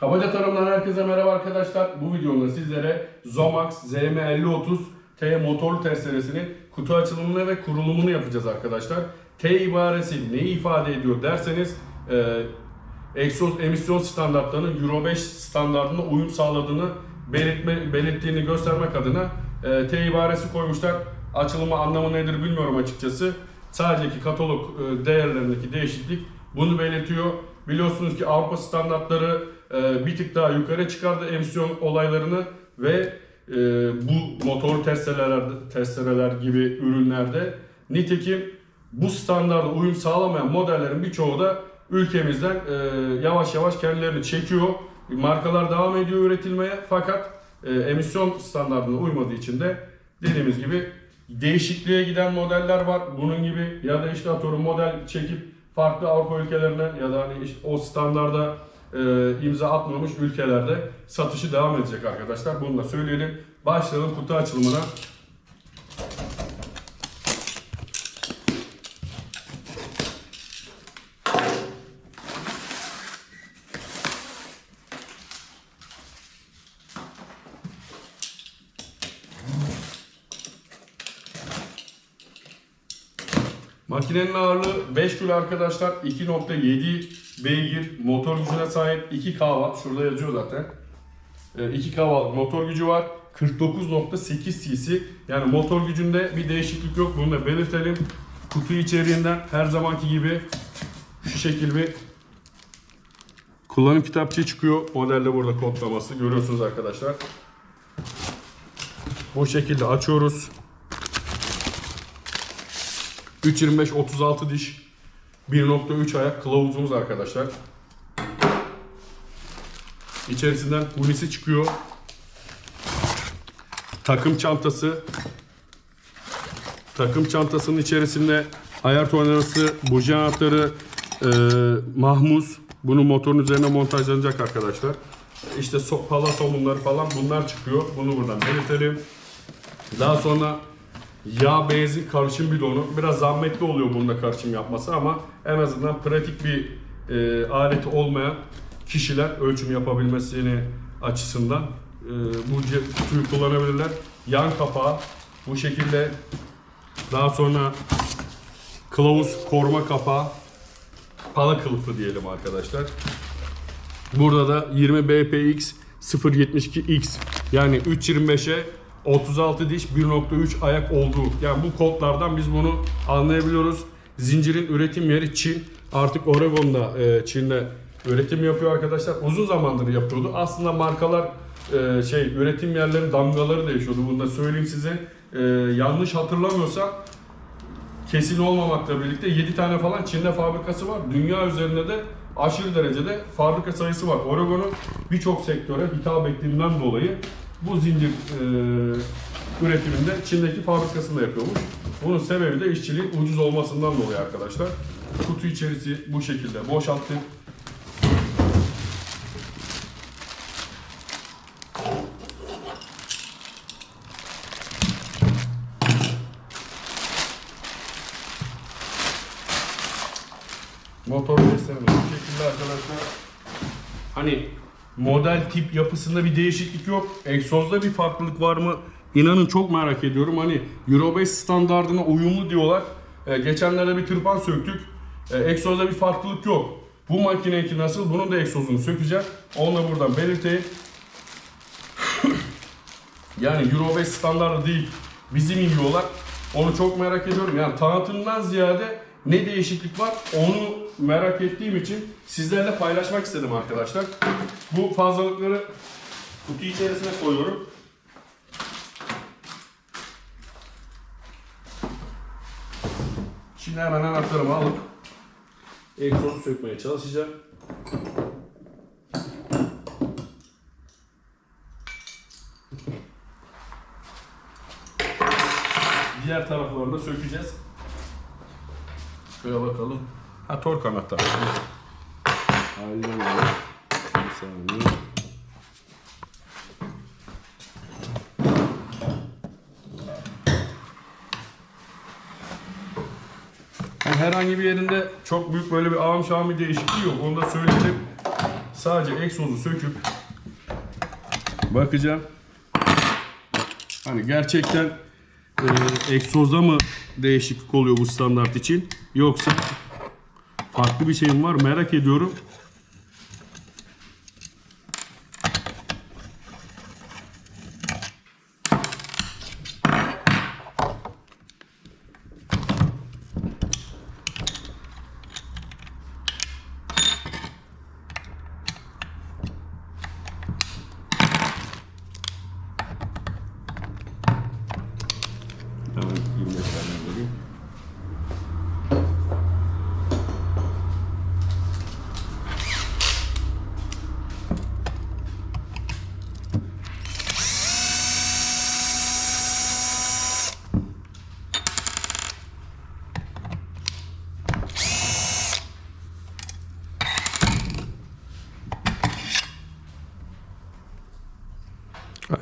Kabaca Tarım'dan herkese merhaba arkadaşlar. Bu videomda sizlere Zomax ZM5030 T motorlu testeresinin kutu açılımını ve kurulumunu yapacağız arkadaşlar. T ibaresi neyi ifade ediyor derseniz e, egzoz emisyon standartlarının Euro 5 standartına uyum sağladığını belirtme, belirttiğini göstermek adına e, T ibaresi koymuşlar. Açılımı anlamı nedir bilmiyorum açıkçası. Sadece ki katalog e, değerlerindeki değişiklik bunu belirtiyor. Biliyorsunuz ki Avrupa standartları e, bir tık daha yukarı çıkardı emisyon olaylarını ve e, bu motor testereler, testereler gibi ürünlerde nitekim bu standarda uyum sağlamayan modellerin birçoğu da ülkemizden e, yavaş yavaş kendilerini çekiyor. Markalar devam ediyor üretilmeye fakat e, emisyon standartına uymadığı için de dediğimiz gibi değişikliğe giden modeller var. Bunun gibi ya da işte atıyorum model çekip farklı Avrupa ülkelerine ya da hani işte o standarda e, imza atmamış ülkelerde satışı devam edecek arkadaşlar. Bunu da söyleyelim. Başlayalım kutu açılımına. Ağırlığı 5 kilo arkadaşlar. 2.7 beygir motor gücüne sahip 2 kW. Şurada yazıyor zaten. Ee, 2 kW motor gücü var. 49.8 cc. Yani motor gücünde bir değişiklik yok. Bunu da belirtelim. Kutu içeriğinden her zamanki gibi şu şekil bir kullanım kitapçığı çıkıyor. Modelde burada kodlaması. Görüyorsunuz arkadaşlar. Bu şekilde açıyoruz. 3.25 36 diş 1.3 ayak kılavuzumuz arkadaşlar. İçerisinden unisi çıkıyor. Takım çantası. Takım çantasının içerisinde ayar tornavisi, buji anahtarı, e, mahmuz. Bunu motorun üzerine montajlanacak arkadaşlar. İşte so pala falan bunlar çıkıyor. Bunu buradan belirtelim. Daha sonra yağ benzin karışım bidonu. Biraz zahmetli oluyor bunda karışım yapması ama en azından pratik bir e, aleti olmayan kişiler ölçüm yapabilmesini açısından e, bu kutuyu kullanabilirler. Yan kapağı bu şekilde daha sonra kılavuz koruma kapağı pala kılıfı diyelim arkadaşlar. Burada da 20 BPX 072X yani 325'e 36 diş 1.3 ayak olduğu. Yani bu kodlardan biz bunu anlayabiliyoruz. Zincirin üretim yeri Çin. Artık Oregon'da e, Çin'de üretim yapıyor arkadaşlar. Uzun zamandır yapıyordu. Aslında markalar e, şey üretim yerleri damgaları değişiyordu. Bunu da söyleyeyim size. E, yanlış hatırlamıyorsam kesin olmamakla birlikte 7 tane falan Çin'de fabrikası var. Dünya üzerinde de aşırı derecede fabrika sayısı var. Oregon'un birçok sektöre hitap ettiğinden dolayı bu zincir e, üretiminde Çin'deki fabrikasında yapıyormuş. Bunun sebebi de işçiliğin ucuz olmasından dolayı arkadaşlar. Kutu içerisi bu şekilde boşalttık. Motor testlerimiz bu şekilde arkadaşlar. Hani model tip yapısında bir değişiklik yok. Egzozda bir farklılık var mı? İnanın çok merak ediyorum. Hani Euro 5 standardına uyumlu diyorlar. Ee, geçenlerde bir tırpan söktük. Ee, egzozda bir farklılık yok. Bu makinenki nasıl? Bunun da egzozunu sökeceğim. Onu da buradan belirteyim. yani Euro 5 standardı değil. Bizim yiyorlar. Onu çok merak ediyorum. Yani tanıtımdan ziyade ne değişiklik var onu merak ettiğim için sizlerle paylaşmak istedim arkadaşlar. Bu fazlalıkları kutu içerisine koyuyorum. Şimdi hemen anahtarımı alıp egzozu sökmeye çalışacağım. Diğer taraflarını da sökeceğiz. Şöyle bakalım. Ha tork anahtar. Aynen öyle. Bir saniye. Herhangi bir yerinde çok büyük böyle bir ağım şağım bir değişikliği yok. Onu da söyleyelim. sadece egzozu söküp bakacağım. Hani gerçekten e, egzozda mı değişiklik oluyor bu standart için yoksa farklı bir şeyim var merak ediyorum. Hemen 25 tane vereyim.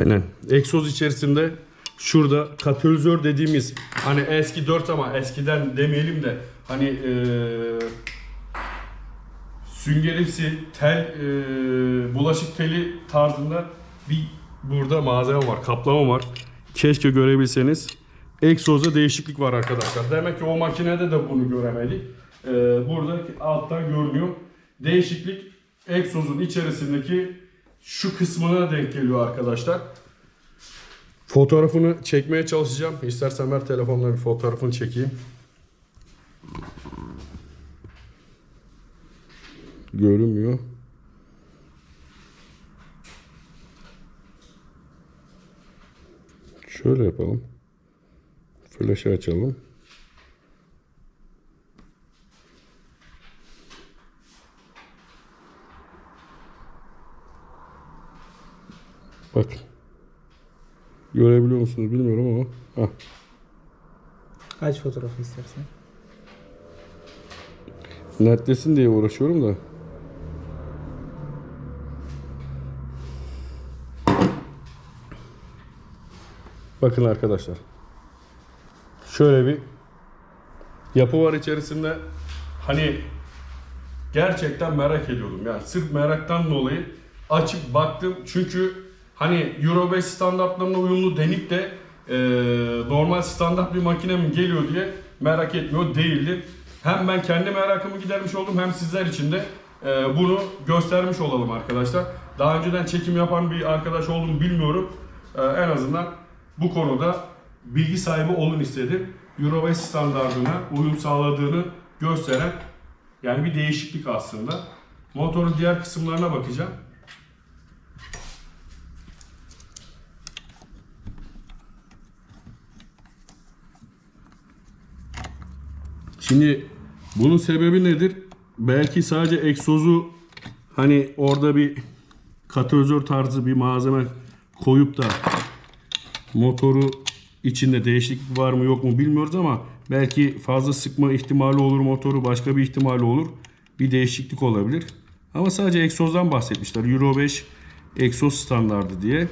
Aynen. Egzoz içerisinde şurada katalizör dediğimiz hani eski 4 ama eskiden demeyelim de hani eee süngerimsi tel eee, bulaşık teli tarzında bir burada malzeme var, kaplama var. Keşke görebilseniz. Egzozda değişiklik var arkadaşlar. Demek ki o makinede de bunu göremedik. Eee, burada alttan görünüyor. Değişiklik egzozun içerisindeki şu kısmına denk geliyor arkadaşlar. Fotoğrafını çekmeye çalışacağım. İstersen ver telefonla bir fotoğrafını çekeyim. Görünmüyor. Şöyle yapalım. Flash'ı açalım. Bakın. Görebiliyor musunuz bilmiyorum ama. Hah. Kaç fotoğraf istersen. Netlesin diye uğraşıyorum da. Bakın arkadaşlar. Şöyle bir yapı var içerisinde. Hani gerçekten merak ediyordum. Yani sırf meraktan dolayı açıp baktım. Çünkü hani Euro 5 standartlarına uyumlu denip de e, normal standart bir makine mi geliyor diye merak etmiyor değildim. Hem ben kendi merakımı gidermiş oldum hem sizler için de e, bunu göstermiş olalım arkadaşlar. Daha önceden çekim yapan bir arkadaş olduğumu bilmiyorum. E, en azından bu konuda bilgi sahibi olun istedim. Euro 5 standartına uyum sağladığını gösteren yani bir değişiklik aslında. Motorun diğer kısımlarına bakacağım. Şimdi bunun sebebi nedir? Belki sadece egzozu hani orada bir katalizör tarzı bir malzeme koyup da motoru içinde değişiklik var mı yok mu bilmiyoruz ama belki fazla sıkma ihtimali olur motoru başka bir ihtimali olur. Bir değişiklik olabilir. Ama sadece egzozdan bahsetmişler. Euro 5 egzoz standardı diye.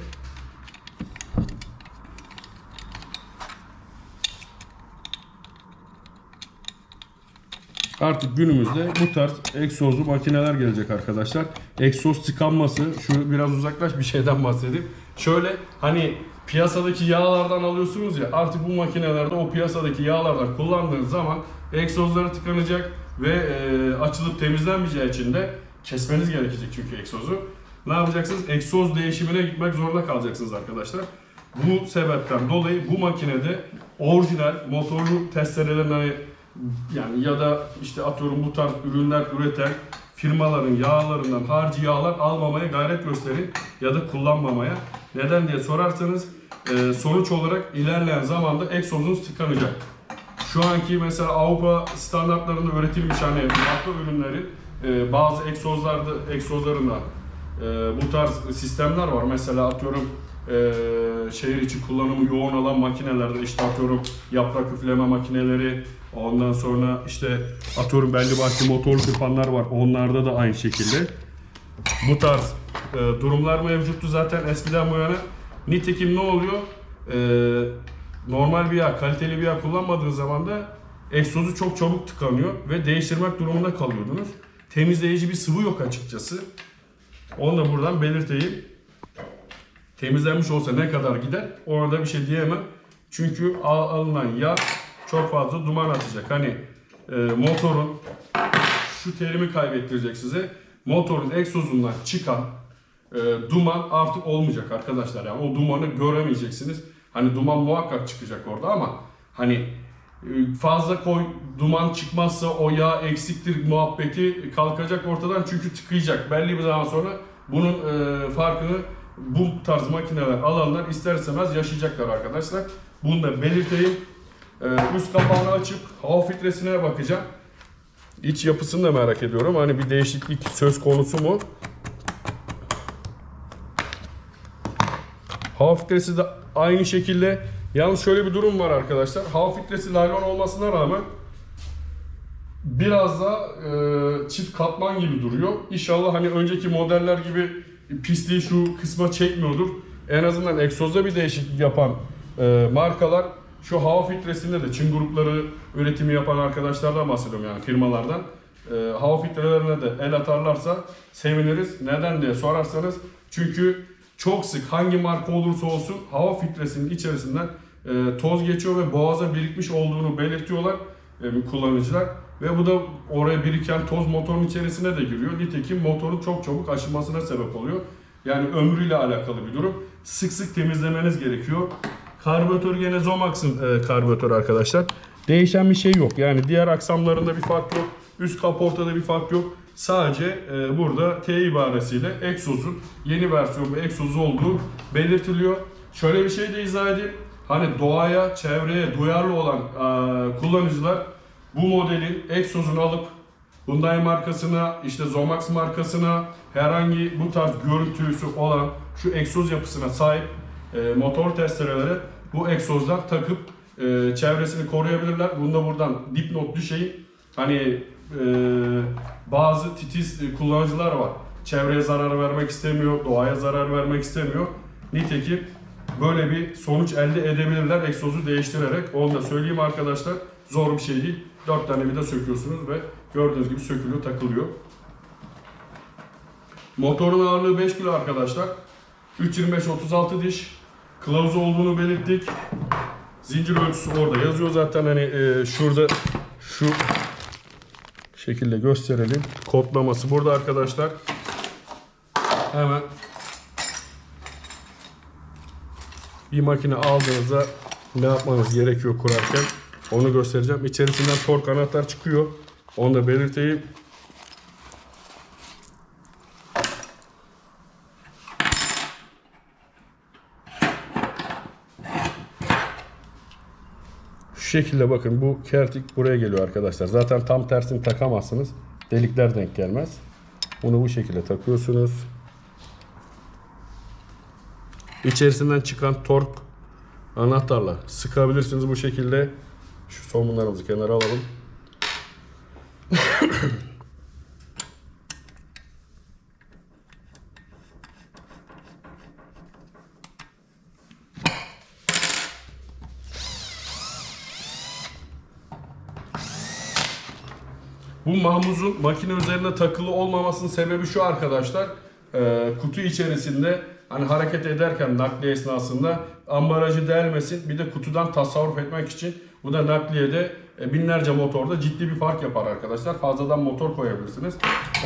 Artık günümüzde bu tarz egzozlu makineler gelecek arkadaşlar. Egzoz tıkanması, şu biraz uzaklaş bir şeyden bahsedeyim. Şöyle hani piyasadaki yağlardan alıyorsunuz ya artık bu makinelerde o piyasadaki yağlardan kullandığınız zaman egzozları tıkanacak ve e, açılıp temizlenmeyeceği için de kesmeniz gerekecek çünkü egzozu. Ne yapacaksınız? Egzoz değişimine gitmek zorunda kalacaksınız arkadaşlar. Bu sebepten dolayı bu makinede orijinal motorlu testerelerin hani yani ya da işte atıyorum bu tarz ürünler üreten firmaların yağlarından harcı yağlar almamaya gayret gösterin ya da kullanmamaya. Neden diye sorarsanız e, sonuç olarak ilerleyen zamanda egzozunuz tıkanacak. Şu anki mesela Avrupa standartlarında üretilmiş hani marka ürünlerin e, bazı egzozlarda egzozlarında e, bu tarz sistemler var. Mesela atıyorum e, şehir içi kullanımı yoğun olan makinelerde işte atıyorum yaprak üfleme makineleri ondan sonra işte atıyorum belli başlı motor kırpanlar var. Onlarda da aynı şekilde. Bu tarz e, durumlar mevcuttu zaten eskiden bu yana. Nitekim ne oluyor? E, normal bir yağ, kaliteli bir yağ kullanmadığınız zaman da egzozu çok çabuk tıkanıyor ve değiştirmek durumunda kalıyordunuz. Temizleyici bir sıvı yok açıkçası. Onu da buradan belirteyim. Temizlenmiş olsa ne kadar gider orada bir şey diyemem. Çünkü al- alınan yağ çok fazla duman atacak. Hani e, motorun şu terimi kaybettirecek size. Motorun egzozundan çıkan e, duman artık olmayacak arkadaşlar. Yani o dumanı göremeyeceksiniz. Hani duman muhakkak çıkacak orada ama hani e, fazla koy duman çıkmazsa o yağ eksiktir muhabbeti kalkacak ortadan çünkü tıkayacak. Belli bir zaman sonra bunun e, farkını bu tarz makineler alanlar ister istemez yaşayacaklar arkadaşlar. Bunu da belirteyim. E, üst kapağını açıp hava filtresine bakacağım. İç yapısını da merak ediyorum. Hani bir değişiklik söz konusu mu? Hava filtresi de aynı şekilde. Yalnız şöyle bir durum var arkadaşlar. Hava filtresi naylon olmasına rağmen biraz da e, çift katman gibi duruyor. İnşallah hani önceki modeller gibi pisliği şu kısma çekmiyordur. En azından egzozda bir değişiklik yapan e, markalar şu hava filtresinde de Çin grupları üretimi yapan arkadaşlardan bahsediyorum yani firmalardan. E, hava filtrelerine de el atarlarsa seviniriz. Neden diye sorarsanız çünkü çok sık hangi marka olursa olsun hava filtresinin içerisinden e, toz geçiyor ve boğaza birikmiş olduğunu belirtiyorlar e, kullanıcılar. Ve bu da oraya biriken toz motorun içerisine de giriyor. Nitekim motorun çok çabuk aşınmasına sebep oluyor. Yani ömrüyle alakalı bir durum. Sık sık temizlemeniz gerekiyor. Karbüratör gene Zomax'ın e, karbüratörü arkadaşlar. Değişen bir şey yok. Yani diğer aksamlarında bir fark yok. Üst kaportada bir fark yok. Sadece e, burada T ibaresiyle egzozun yeni versiyon bir egzozu olduğu belirtiliyor. Şöyle bir şey de izah edeyim. Hani doğaya, çevreye duyarlı olan e, kullanıcılar bu modelin egzozunu alıp Hyundai markasına, işte Zomax markasına herhangi bu tarz görüntüsü olan şu egzoz yapısına sahip e, motor testereleri bu egzozdan takıp e, çevresini koruyabilirler. Bunu da buradan dipnot düşeyim. Hani e, bazı titiz e, kullanıcılar var. Çevreye zarar vermek istemiyor, doğaya zarar vermek istemiyor. Nitekim böyle bir sonuç elde edebilirler egzozu değiştirerek. Onu da söyleyeyim arkadaşlar. Zor bir şey değil. 4 tane vida söküyorsunuz ve gördüğünüz gibi sökülüyor, takılıyor. Motorun ağırlığı 5 kilo arkadaşlar. 3.25-36 diş. Kılavuz olduğunu belirttik. Zincir ölçüsü orada yazıyor zaten hani e, şurada şu şekilde gösterelim. Kodlaması burada arkadaşlar. Hemen bir makine aldığınızda ne yapmanız gerekiyor kurarken onu göstereceğim. İçerisinden tork anahtar çıkıyor. Onu da belirteyim. Şekilde bakın bu kertik buraya geliyor arkadaşlar. Zaten tam tersini takamazsınız. Delikler denk gelmez. Bunu bu şekilde takıyorsunuz. İçerisinden çıkan tork anahtarla sıkabilirsiniz bu şekilde. Şu somunlarımızı kenara alalım. Bu mahmuzun makine üzerine takılı olmamasının sebebi şu arkadaşlar. Ee, kutu içerisinde hani hareket ederken nakliye esnasında ambalajı delmesin. Bir de kutudan tasarruf etmek için bu da nakliyede e, binlerce motorda ciddi bir fark yapar arkadaşlar. Fazladan motor koyabilirsiniz.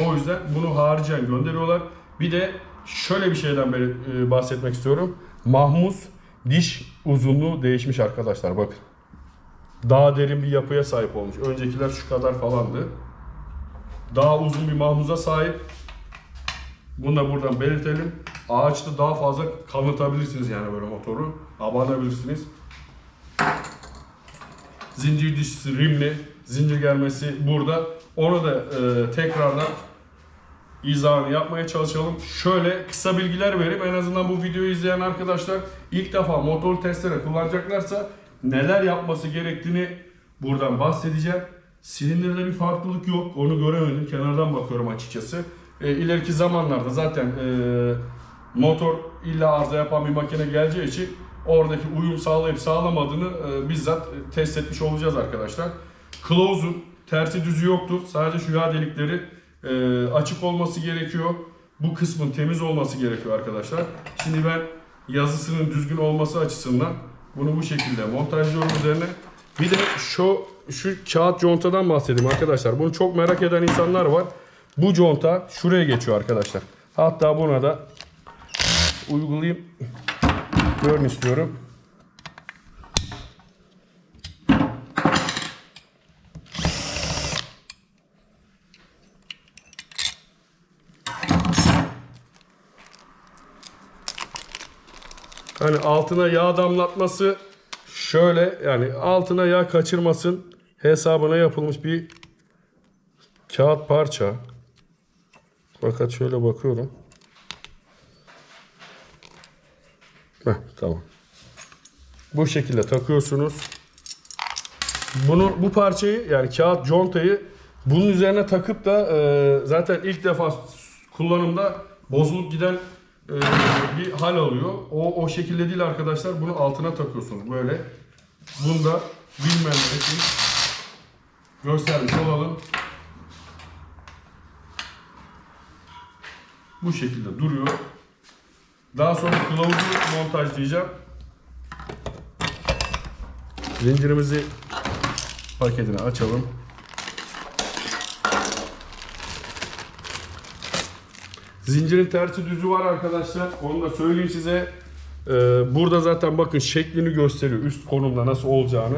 O yüzden bunu haricen gönderiyorlar. Bir de şöyle bir şeyden e, bahsetmek istiyorum. Mahmuz diş uzunluğu değişmiş arkadaşlar bakın. Daha derin bir yapıya sahip olmuş. Öncekiler şu kadar falandı daha uzun bir mahmuza sahip. Bunu da buradan belirtelim. Ağaçta daha fazla kalınlatabilirsiniz yani böyle motoru. Abanabilirsiniz. Zincir dişisi rimli. Zincir gelmesi burada. Onu da e, tekrardan izahını yapmaya çalışalım. Şöyle kısa bilgiler vereyim. En azından bu videoyu izleyen arkadaşlar ilk defa motor testere kullanacaklarsa neler yapması gerektiğini buradan bahsedeceğim. Silindirde bir farklılık yok. Onu göremedim. Kenardan bakıyorum açıkçası. E, ileriki zamanlarda zaten e, motor illa arıza yapan bir makine geleceği için oradaki uyum sağlayıp sağlamadığını e, bizzat e, test etmiş olacağız arkadaşlar. Kılavuzun tersi düzü yoktur. Sadece şu yağ delikleri e, açık olması gerekiyor. bu kısmın temiz olması gerekiyor arkadaşlar. Şimdi ben yazısının düzgün olması açısından bunu bu şekilde montajlıyorum üzerine. Bir de şu şu kağıt contadan bahsedeyim arkadaşlar. Bunu çok merak eden insanlar var. Bu conta şuraya geçiyor arkadaşlar. Hatta buna da uygulayayım. Görün istiyorum. Hani altına yağ damlatması şöyle yani altına yağ kaçırmasın hesabına yapılmış bir kağıt parça. Fakat şöyle bakıyorum. Heh, tamam. Bu şekilde takıyorsunuz. Bunu bu parçayı yani kağıt contayı bunun üzerine takıp da e, zaten ilk defa kullanımda bozulup giden e, bir hal alıyor. O o şekilde değil arkadaşlar. Bunu altına takıyorsunuz böyle. Bunu da bilmeyenler için göstermiş olalım. Bu şekilde duruyor. Daha sonra kılavuzu montajlayacağım. Zincirimizi paketini açalım. Zincirin tersi düzü var arkadaşlar. Onu da söyleyeyim size. Ee, burada zaten bakın şeklini gösteriyor. Üst konumda nasıl olacağını.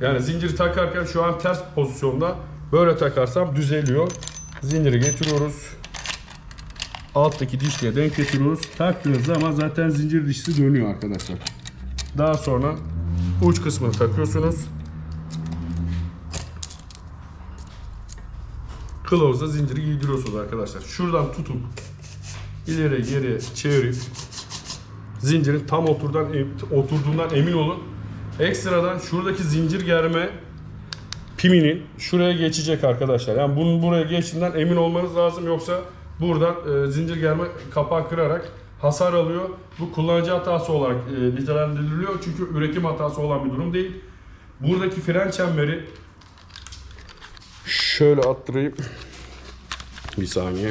Yani zinciri takarken şu an ters pozisyonda. Böyle takarsam düzeliyor. Zinciri getiriyoruz. Alttaki dişliye denk getiriyoruz. Taktığınız zaman zaten zincir dişlisi dönüyor arkadaşlar. Daha sonra uç kısmını takıyorsunuz. Kılavuzda zinciri giydiriyorsunuz arkadaşlar. Şuradan tutup ileri geri çevirip zincirin tam oturdan, oturduğundan emin olun. Ekstradan şuradaki zincir germe piminin şuraya geçecek arkadaşlar. Yani bunun buraya geçtiğinden emin olmanız lazım yoksa buradan e, zincir germe kapağı kırarak hasar alıyor. Bu kullanıcı hatası olarak e, nitelendiriliyor. Çünkü üretim hatası olan bir durum değil. Buradaki fren çemberi şöyle attırayım. Bir saniye.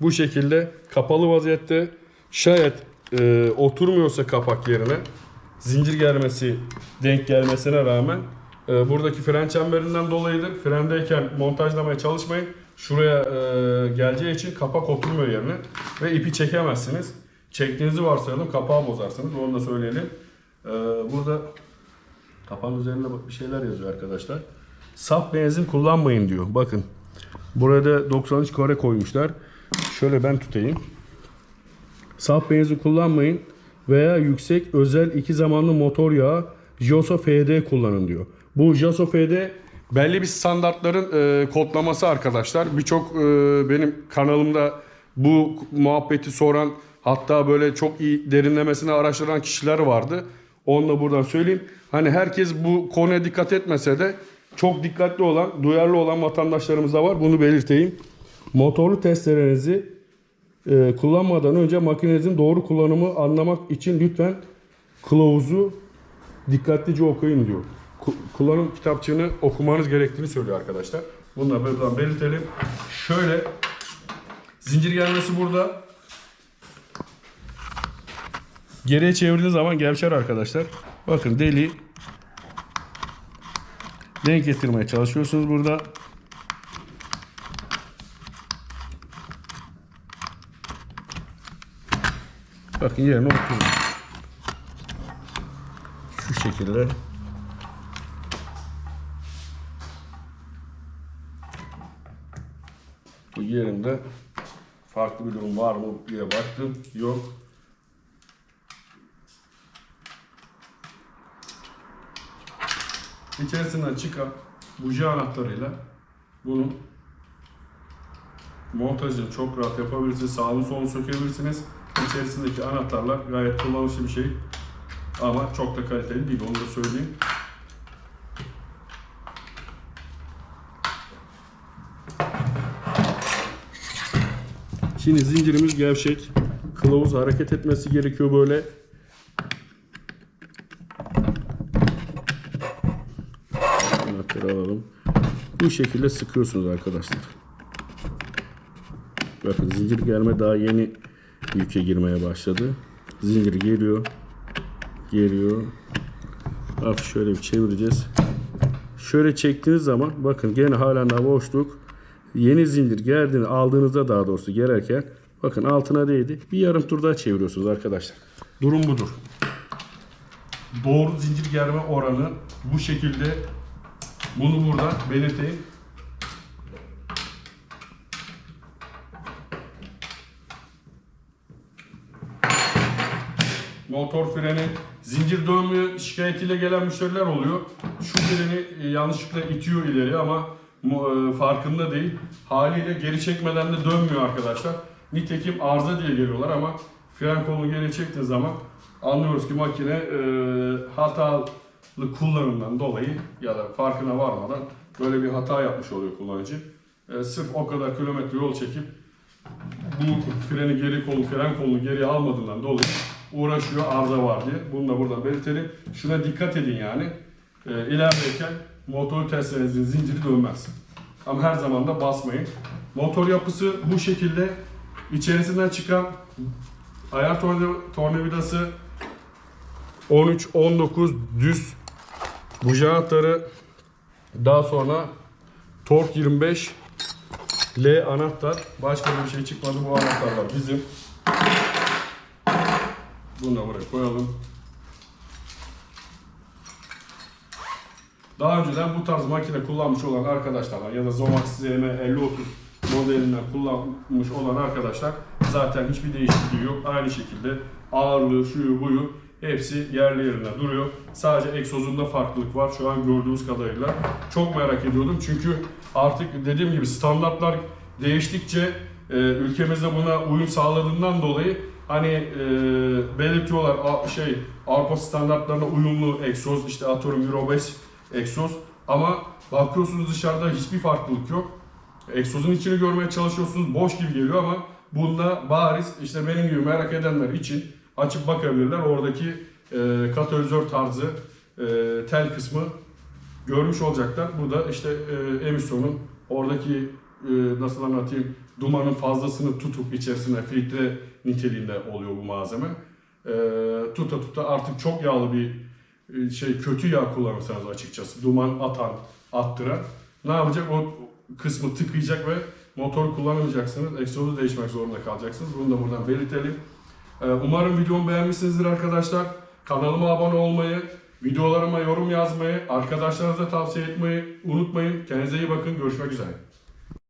Bu şekilde kapalı vaziyette şayet e, oturmuyorsa kapak yerine zincir germesi denk gelmesine rağmen e, buradaki fren çemberinden dolayıdır. Frendeyken montajlamaya çalışmayın. Şuraya e, geleceği için kapak oturmuyor yerine ve ipi çekemezsiniz. Çektiğinizi varsayalım kapağı bozarsınız. Onu da söyleyelim. E, burada kapağın üzerinde bir şeyler yazıyor arkadaşlar. Saf benzin kullanmayın diyor. Bakın. Burada 93 kare koymuşlar. Şöyle ben tutayım. Saf benzin kullanmayın veya yüksek özel iki zamanlı motor yağı Joso FD kullanın diyor. Bu Joso FD belli bir standartların e, kodlaması arkadaşlar. Birçok e, benim kanalımda bu muhabbeti soran hatta böyle çok iyi derinlemesine araştıran kişiler vardı. Onu da buradan söyleyeyim. Hani herkes bu konuya dikkat etmese de çok dikkatli olan, duyarlı olan vatandaşlarımız da var. Bunu belirteyim. Motorlu testlerinizi e, kullanmadan önce makinenizin doğru kullanımı anlamak için lütfen kılavuzu dikkatlice okuyun diyor. Ku- kullanım kitapçığını okumanız gerektiğini söylüyor arkadaşlar. Bunu da buradan belirtelim. Şöyle zincir gelmesi burada. Geriye çevirdiğiniz zaman gevşer arkadaşlar. Bakın deli denk getirmeye çalışıyorsunuz burada. Bakın yerine oturdu. Şu şekilde. Bu yerinde farklı bir durum var mı diye baktım. Yok. İçerisinden çıkan buji anahtarıyla bunu montajını çok rahat yapabilirsiniz. Sağını solunu sökebilirsiniz. İçerisindeki anahtarlar gayet kullanışlı bir şey. Ama çok da kaliteli değil onu da söyleyeyim. Şimdi zincirimiz gevşek. Kılavuz hareket etmesi gerekiyor böyle. Anahtarı alalım. Bu şekilde sıkıyorsunuz arkadaşlar. Bakın zincir germe daha yeni yüke girmeye başladı. Zincir geliyor. Geliyor. Hafif şöyle bir çevireceğiz. Şöyle çektiğiniz zaman bakın gene halen daha boşluk. Yeni zincir gerdiğini aldığınızda daha doğrusu gererken bakın altına değdi. Bir yarım tur daha çeviriyorsunuz arkadaşlar. Durum budur. Doğru zincir germe oranı bu şekilde. Bunu burada belirteyim. Motor freni, zincir dönmüyor şikayetiyle gelen müşteriler oluyor. Şu freni e, yanlışlıkla itiyor ileri ama e, farkında değil. Haliyle geri çekmeden de dönmüyor arkadaşlar. Nitekim arıza diye geliyorlar ama fren kolunu geri çektiği zaman anlıyoruz ki makine e, hatalı kullanımdan dolayı ya da farkına varmadan böyle bir hata yapmış oluyor kullanıcı. E, sırf o kadar kilometre yol çekip bu freni geri kolu, fren kolunu geri almadığından dolayı uğraşıyor arıza var diye. Bunu da buradan belirtelim. Şuna dikkat edin yani. E, ilerideyken motor testerinizin zinciri dönmez. Ama her zaman da basmayın. Motor yapısı bu şekilde. İçerisinden çıkan ayar torna- tornavidası 13-19 düz buji anahtarı daha sonra tork 25 L anahtar. Başka bir şey çıkmadı. Bu anahtarlar bizim. Bunu da buraya koyalım. Daha önceden bu tarz makine kullanmış olan arkadaşlar ya da Zomax ZM 5030 modelinden kullanmış olan arkadaşlar zaten hiçbir değişikliği yok. Aynı şekilde ağırlığı, şuyu, buyu hepsi yerli yerine duruyor. Sadece egzozunda farklılık var şu an gördüğümüz kadarıyla. Çok merak ediyordum çünkü artık dediğim gibi standartlar değiştikçe e, ülkemizde buna uyum sağladığından dolayı hani e, belirtiyorlar a- şey Avrupa standartlarına uyumlu egzoz işte atıyorum Euro 5 egzoz ama bakıyorsunuz dışarıda hiçbir farklılık yok. Egzozun içini görmeye çalışıyorsunuz boş gibi geliyor ama bunda bariz işte benim gibi merak edenler için açıp bakabilirler. Oradaki e, katalizör tarzı e, tel kısmı görmüş olacaklar. Burada işte e, emisyonun oradaki e, nasıl anlatayım dumanın fazlasını tutup içerisine filtre niteliğinde oluyor bu malzeme. E, tuta tuta artık çok yağlı bir e, şey kötü yağ kullanırsanız açıkçası duman atan, attıran ne yapacak? O kısmı tıkayacak ve motoru kullanamayacaksınız. Egzozu değişmek zorunda kalacaksınız. Bunu da buradan belirtelim. Ee, Umarım videomu beğenmişsinizdir arkadaşlar. Kanalıma abone olmayı, videolarıma yorum yazmayı, arkadaşlarınıza tavsiye etmeyi unutmayın. Kendinize iyi bakın. Görüşmek üzere.